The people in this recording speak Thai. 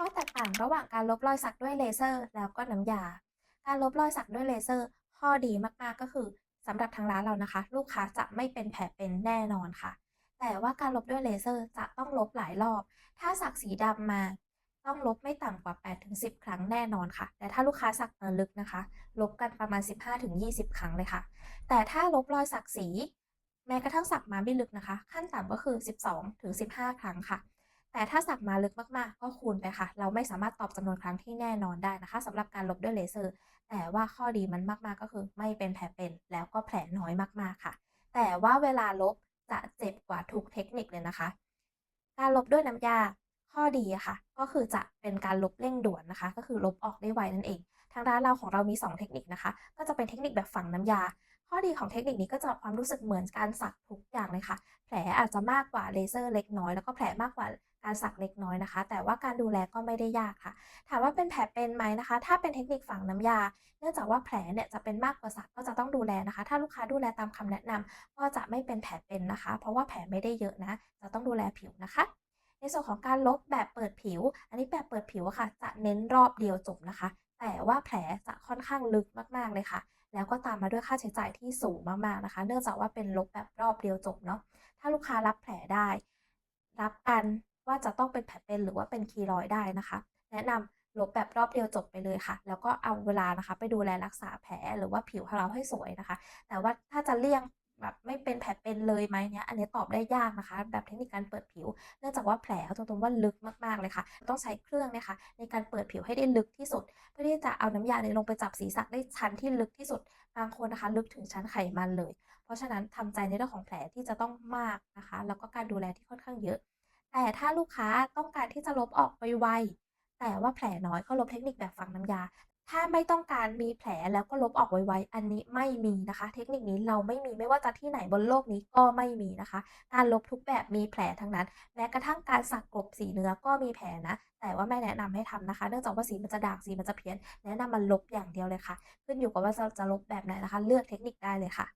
ข้อแตกต่างระหว่างการลบรอยสักด้วยเลเซอร์ แล้วก็น้ำยา การลบรอยสักด้วยเลเซอร์ ข้อดีมากๆก็คือสำหรับทางร้านเรานะคะ ลูกค้าจะไม่เป็นแผลเป็นแน่นอนค่ะ แต่ว่าการลบด้วยเลเซอร์จะต้องลบหลายรอบ ถ้าสักสีดำมาต้องลบไม่ต่ำกว่า 8-10 ครั้งแน่นอนค่ะ แต่ถ้าลูกค้าสักมาลึกนะคะ ลบกันประมาณ 15-20 ครั้งเลยค่ะ แต่ถ้าลบรอยสักสี แม้กระทั่งสักมาไม่ลึกนะคะ ขั้นต่ำก็คือ 12-15 ครั้งค่ะ แต่ถ้าสักมาลึกมากๆ ก็คูณไปค่ะ เราไม่สามารถตอบจำนวนครั้งที่แน่นอนได้นะคะสำหรับการลบด้วยเลเซอร์ แต่ว่าข้อดีมันมากๆก็คือ ไม่เป็นแผลเป็น แล้วก็แผลน้อยมากๆค่ะ แต่ว่าเวลาลบจะเจ็บกว่าทุกเทคนิคเลยนะคะ การลบด้วยน้ำยาข้อดีค่ะ ก็คือจะเป็นการลบเร่งด่วนนะคะ ก็คือลบออกได้ไวนั่นเอง ทางร้านเราของเรามี 2 เทคนิคนะคะ ก็จะเป็นเทคนิคแบบฝังน้ำยา ข้อดีของเทคนิคนี้ก็จะความรู้สึกเหมือนการสักทุกอย่างเลยค่ะ แผลอาจจะมากกว่าเลเซอร์เล็กน้อยแล้วก็แผลมากกว่า การสักเล็กน้อยนะคะ แต่ว่าการดูแลก็ไม่ได้ยากค่ะ ถามว่าเป็นแผลเป็นไหมนะคะ ถ้าเป็นเทคนิคฝังน้ำยา เนื่องจากว่าแผลเนี่ยจะเป็นมากกว่าสักก็จะต้องดูแลนะคะ ถ้าลูกค้าดูแลตามคำแนะนำก็จะไม่เป็นแผลเป็นนะคะ เพราะว่าแผลไม่ได้เยอะนะ จะต้องดูแลผิวนะคะในส่วนของการลบแบบเปิดผิว อันนี้แบบเปิดผิวค่ะ จะเน้นรอบเดียวจบนะคะ แต่ว่าแผลจะค่อนข้างลึกมากๆเลยค่ะ แล้วก็ตามมาด้วยค่าใช้จ่ายที่สูงมากๆนะคะ เนื่องจากว่าเป็นลบแบบรอบเดียวจบเนาะ ถ้าลูกค้ารับแผลได้ รับกัน ว่าจะต้องเป็นแผลเป็นหรือว่าเป็นคีรอยได้นะคะ แนะนำลบแบบรอบเดียวจบไปเลยค่ะ แล้วก็เอาเวลานะคะ ไปดูแลรักษาแผลหรือว่าผิวของเราให้สวยนะคะ แต่ว่าถ้าจะเลี่ยงแบบไม่เป็นแผลเป็นเลยไหมเนี่ยอันนี้ตอบได้ยากนะคะ แบบเทคนิคการเปิดผิว เนื่องจากว่าแผลตรงๆว่าลึกมากๆเลยค่ะ ต้องใช้เครื่องนี่ยค่ะในการเปิดผิวให้ได้ลึกที่สุด เพื่อที่จะเอาน้ำยาเนี่ยลงไปจับสีสักได้ชั้นที่ลึกที่สุด บางคนนะคะ ลึกถึงชั้นไขมันเลย เพราะฉะนั้นทำใจในเรื่องของแผลที่จะต้องมากนะคะ แล้วก็การดูแลที่ค่อนข้างเยอะ แต่ถ้าลูกค้าต้องการที่จะลบออกไวๆแต่ว่าแผลน้อยก็ลบเทคนิคแบบฝังน้ำยา ถ้าไม่ต้องการมีแผลแล้วก็ลบออกไวๆอันนี้ไม่มีนะคะ เทคนิคนี้เราไม่มีไม่ว่าจะที่ไหนบนโลกนี้ก็ไม่มีนะคะ การลบทุกแบบมีแผลทั้งนั้น แม้กระทั่งการสักกลบสีเนื้อก็มีแผลนะ แต่ว่าไม่แนะนำให้ทำนะคะ เนื่องจากว่าสีมันจะด่างสีมันจะเพี้ยน แนะนำมันลบอย่างเดียวเลยค่ะ ขึ้นอยู่กับว่าจะลบแบบไหนนะคะ เลือกเทคนิคได้เลยค่ะ